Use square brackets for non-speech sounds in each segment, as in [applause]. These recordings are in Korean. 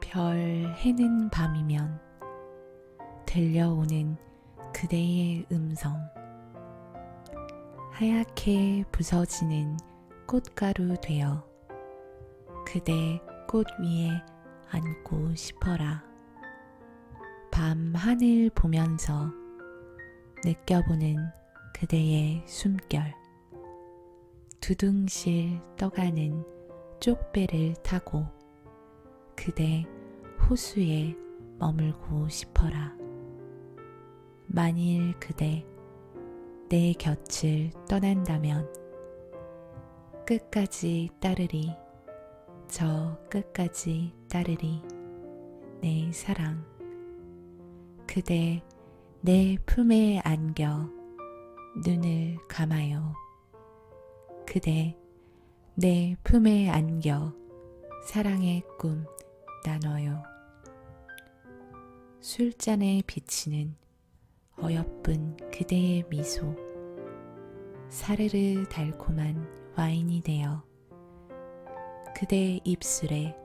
별 해는 밤이면 들려오는 그대의 음성. 하얗게 부서지는 꽃가루 되어 그대 꽃 위에 앉고 싶어라. 밤 하늘 보면서 느껴보는 그대의 숨결. 두둥실 떠가는 쪽배를 타고 그대 호수에 머물고 싶어라. 만일 그대 내 곁을 떠난다면 끝까지 따르리, 저 끝까지 따르리, 내 사랑. 그대 내 품에 안겨 눈을 감아요. 그대 내 품에 안겨 사랑의 꿈 나눠요. 술잔에 비치는 어여쁜 그대의 미소. 사르르 달콤한 와인이 되어 그대의 입술에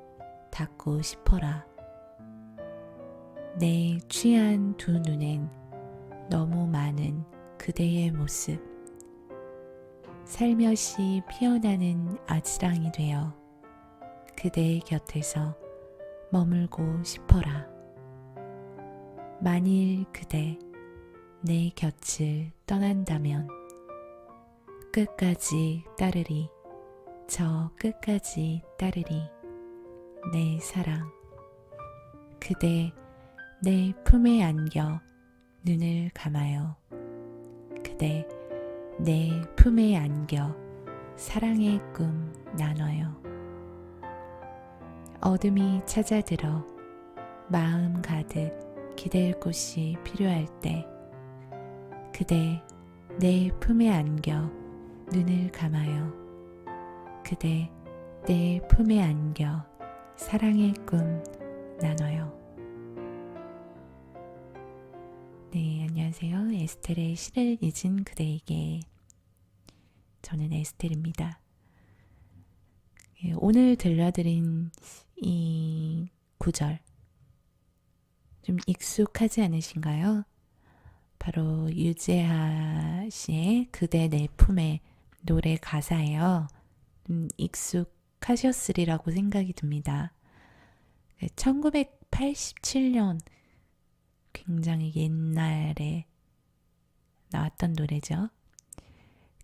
닿고 싶어라. 내 취한 두 눈엔 너무 많은 그대의 모습. 살며시 피어나는 아지랑이 되어 그대의 곁에서 머물고 싶어라. 만일 그대 내 곁을 떠난다면 끝까지 따르리, 저 끝까지 따르리, 내 사랑. 그대 내 품에 안겨 눈을 감아요. 그대 내 품에 안겨 사랑의 꿈 나눠요. 어둠이 찾아들어 마음 가득 기댈 곳이 필요할 때 그대 내 품에 안겨 눈을 감아요. 그대 내 품에 안겨 사랑의 꿈 나눠요. 네, 안녕하세요. 에스텔의 시를 잊은 그대에게 저는 에스텔입니다. 예, 오늘 들려드린 이 구절 좀 익숙하지 않으신가요? 바로 유재하 씨의 그대 내 품에 노래 가사예요. 음, 익숙하셨으리라고 생각이 듭니다. 1987년 굉장히 옛날에 나왔던 노래죠.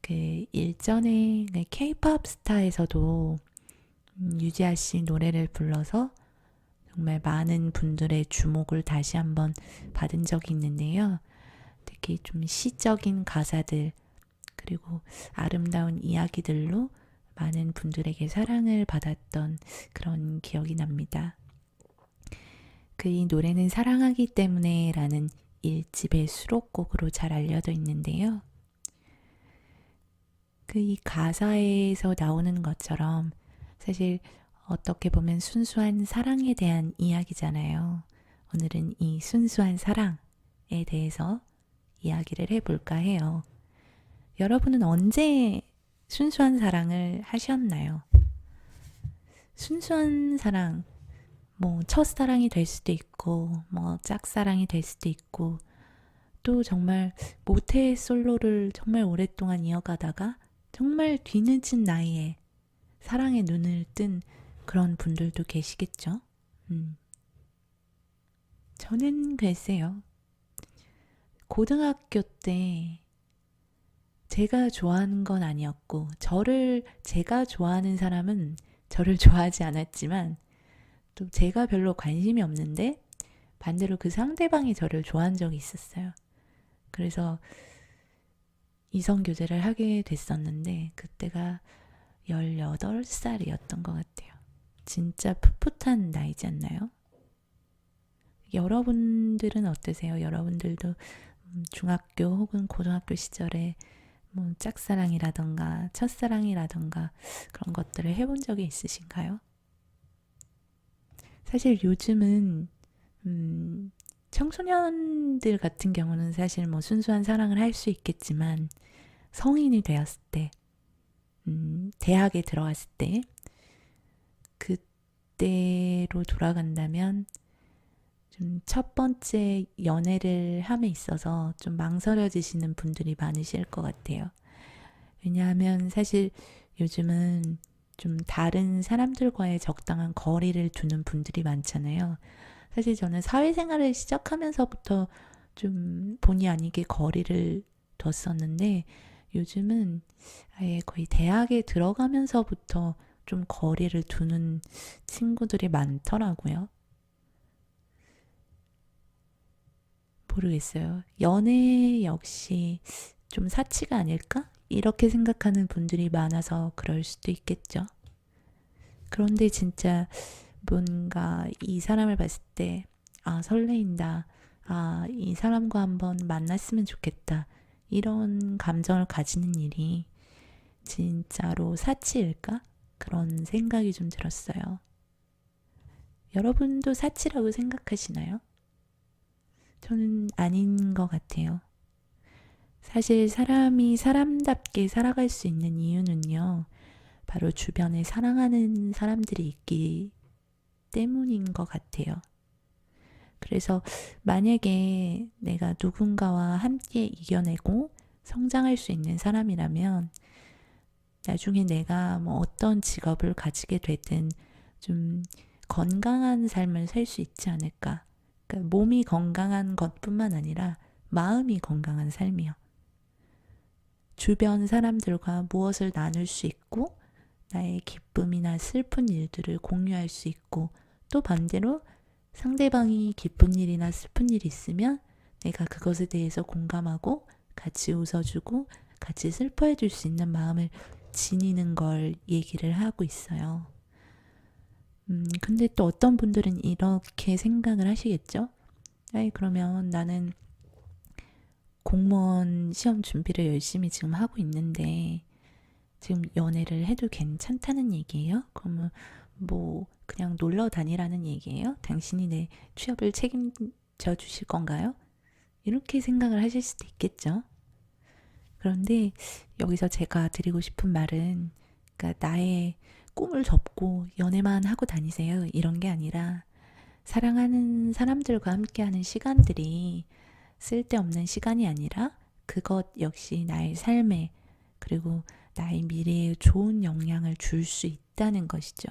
그 일전에 케이팝 스타에서도 음, 유지아 씨 노래를 불러서 정말 많은 분들의 주목을 다시 한번 받은 적이 있는데요. 특히 좀 시적인 가사들 그리고 아름다운 이야기들로 많은 분들에게 사랑을 받았던 그런 기억이 납니다. 그 이 노래는 사랑하기 때문에 라는 1집의 수록곡으로 잘 알려져 있는데요. 그 이 가사에서 나오는 것처럼 사실 어떻게 보면 순수한 사랑에 대한 이야기잖아요. 오늘은 이 순수한 사랑에 대해서 이야기를 해볼까 해요. 여러분은 언제 순수한 사랑을 하셨나요? 순수한 사랑, 뭐, 첫사랑이 될 수도 있고, 뭐, 짝사랑이 될 수도 있고, 또 정말 모태 솔로를 정말 오랫동안 이어가다가 정말 뒤늦은 나이에 사랑의 눈을 뜬 그런 분들도 계시겠죠? 음. 저는 글쎄요. 고등학교 때 제가 좋아하는 건 아니었고, 저를, 제가 좋아하는 사람은 저를 [laughs] 좋아하지 않았지만, 또 제가 별로 관심이 없는데, 반대로 그 상대방이 저를 좋아한 적이 있었어요. 그래서 이성교제를 하게 됐었는데, 그때가 18살이었던 것 같아요. 진짜 풋풋한 나이지 않나요? 여러분들은 어떠세요? 여러분들도 음, 중학교 혹은 고등학교 시절에 뭐 짝사랑이라던가 첫사랑이라던가 그런 것들을 해본 적이 있으신가요? 사실 요즘은 음, 청소년들 같은 경우는 사실 뭐 순수한 사랑을 할 수 있겠지만 성인이 되었을 때, 음, 대학에 들어갔을 때, 그때로 돌아간다면 좀 첫 번째 연애를 함에 있어서 좀 망설여지시는 분들이 많으실 것 같아요. 왜냐하면 사실 요즘은 좀 다른 사람들과의 적당한 거리를 두는 분들이 많잖아요. 사실 저는 사회생활을 시작하면서부터 좀 본의 아니게 거리를 뒀었는데 요즘은 아예 거의 대학에 들어가면서부터 좀 거리를 두는 친구들이 많더라고요. 모르겠어요. 연애 역시 좀 사치가 아닐까? 이렇게 생각하는 분들이 많아서 그럴 수도 있겠죠. 그런데 진짜 뭔가 이 사람을 봤을 때, 아, 설레인다. 아, 이 사람과 한번 만났으면 좋겠다. 이런 감정을 가지는 일이 진짜로 사치일까? 그런 생각이 좀 들었어요. 여러분도 사치라고 생각하시나요? 저는 아닌 것 같아요. 사실 사람이 사람답게 살아갈 수 있는 이유는요, 바로 주변에 사랑하는 사람들이 있기 때문인 것 같아요. 그래서 만약에 내가 누군가와 함께 이겨내고 성장할 수 있는 사람이라면 나중에 내가 뭐 어떤 직업을 가지게 되든 좀 건강한 삶을 살 수 있지 않을까. 그러니까 몸이 건강한 것뿐만 아니라 마음이 건강한 삶이요. 주변 사람들과 무엇을 나눌 수 있고 나의 기쁨이나 슬픈 일들을 공유할 수 있고 또 반대로 상대방이 기쁜 일이나 슬픈 일이 있으면 내가 그것에 대해서 공감하고 같이 웃어주고 같이 슬퍼해 줄 수 있는 마음을 지니는 걸 얘기를 하고 있어요. 음, 근데 또 어떤 분들은 이렇게 생각을 하시겠죠? 아이, 그러면 나는 공무원 시험 준비를 열심히 지금 하고 있는데, 지금 연애를 해도 괜찮다는 얘기예요? 그러면 뭐, 그냥 놀러 다니라는 얘기예요? 당신이 내 취업을 책임져 주실 건가요? 이렇게 생각을 하실 수도 있겠죠? 그런데 여기서 제가 드리고 싶은 말은, 그러니까 나의 꿈을 접고 연애만 하고 다니세요. 이런 게 아니라 사랑하는 사람들과 함께하는 시간들이 쓸데없는 시간이 아니라 그것 역시 나의 삶에 그리고 나의 미래에 좋은 영향을 줄 수 있다는 것이죠.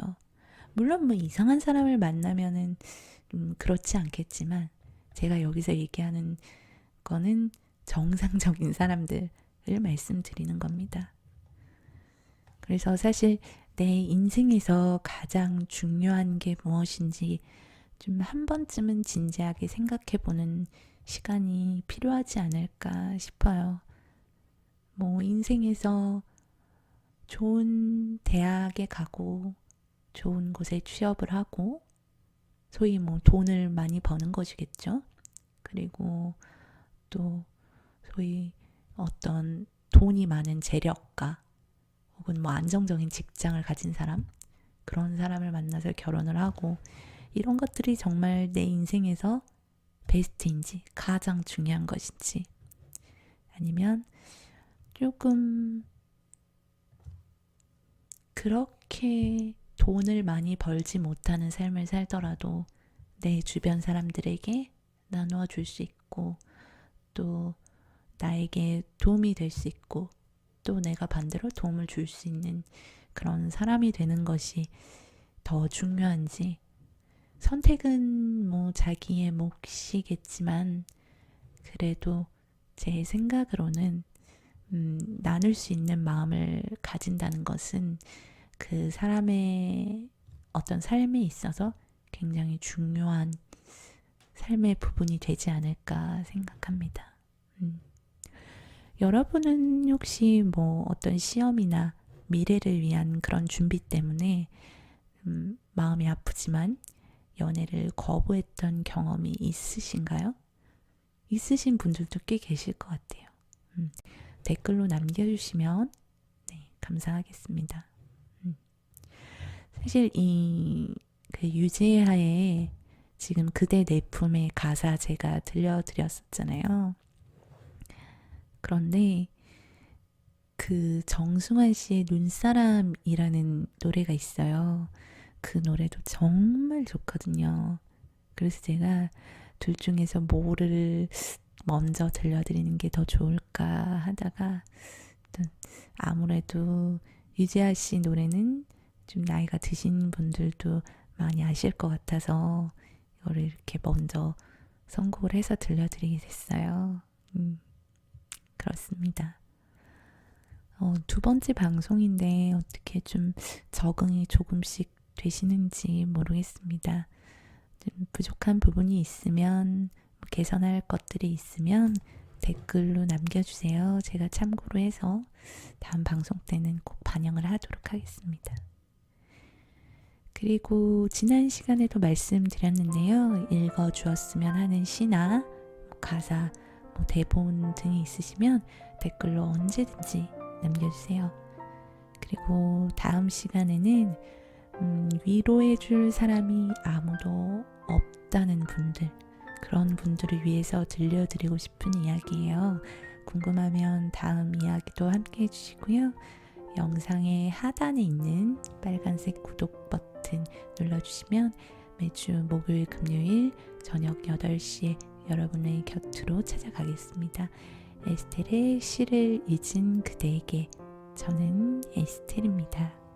물론 뭐 이상한 사람을 만나면은 좀 그렇지 않겠지만 제가 여기서 얘기하는 거는 정상적인 사람들을 말씀드리는 겁니다. 그래서 사실 내 인생에서 가장 중요한 게 무엇인지 좀 한 번쯤은 진지하게 생각해 보는 시간이 필요하지 않을까 싶어요. 뭐, 인생에서 좋은 대학에 가고, 좋은 곳에 취업을 하고, 소위 뭐 돈을 많이 버는 것이겠죠. 그리고 또 소위 어떤 돈이 많은 재력가, 혹은 뭐 안정적인 직장을 가진 사람 그런 사람을 만나서 결혼을 하고 이런 것들이 정말 내 인생에서 베스트인지 가장 중요한 것인지 아니면 조금 그렇게 돈을 많이 벌지 못하는 삶을 살더라도 내 주변 사람들에게 나누어 줄 수 있고 또 나에게 도움이 될 수 있고 또 내가 반대로 도움을 줄 수 있는 그런 사람이 되는 것이 더 중요한지. 선택은 뭐 자기의 몫이겠지만 그래도 제 생각으로는 음, 나눌 수 있는 마음을 가진다는 것은 그 사람의 어떤 삶에 있어서 굉장히 중요한 삶의 부분이 되지 않을까 생각합니다. 음. 여러분은 혹시 뭐 어떤 시험이나 미래를 위한 그런 준비 때문에 음, 마음이 아프지만 연애를 거부했던 경험이 있으신가요? 있으신 분들도 꽤 계실 것 같아요. 음, 댓글로 남겨주시면 네, 감사하겠습니다. 음. 사실 이 그 유재하의 지금 그대 내 품의 가사 제가 들려드렸었잖아요. 그런데 그 정승환 씨의 눈사람이라는 노래가 있어요. 그 노래도 정말 좋거든요. 그래서 제가 둘 중에서 뭐를 먼저 들려드리는 게 더 좋을까 하다가 또 아무래도 유재하 씨 노래는 좀 나이가 드신 분들도 많이 아실 것 같아서 이거를 이렇게 먼저 선곡을 해서 들려드리게 됐어요. 음, 그렇습니다. 어, 두 번째 방송인데 어떻게 좀 적응이 조금씩 되시는지 모르겠습니다. 좀 부족한 부분이 있으면 뭐 개선할 것들이 있으면 댓글로 남겨주세요. 제가 참고로 해서 다음 방송 때는 꼭 반영을 하도록 하겠습니다. 그리고 지난 시간에도 말씀드렸는데요. 읽어 주었으면 하는 시나 뭐 가사, 뭐 대본 등이 있으시면 댓글로 언제든지 남겨주세요. 그리고 다음 시간에는 음, 위로해 줄 사람이 아무도 없다는 분들, 그런 분들을 위해서 들려드리고 싶은 이야기예요. 궁금하면 다음 이야기도 함께 해주시고요. 영상의 하단에 있는 빨간색 구독 버튼 눌러주시면 매주 목요일, 금요일 저녁 8시에 여러분의 곁으로 찾아가겠습니다. 에스텔의 시를 잊은 그대에게 저는 에스텔입니다.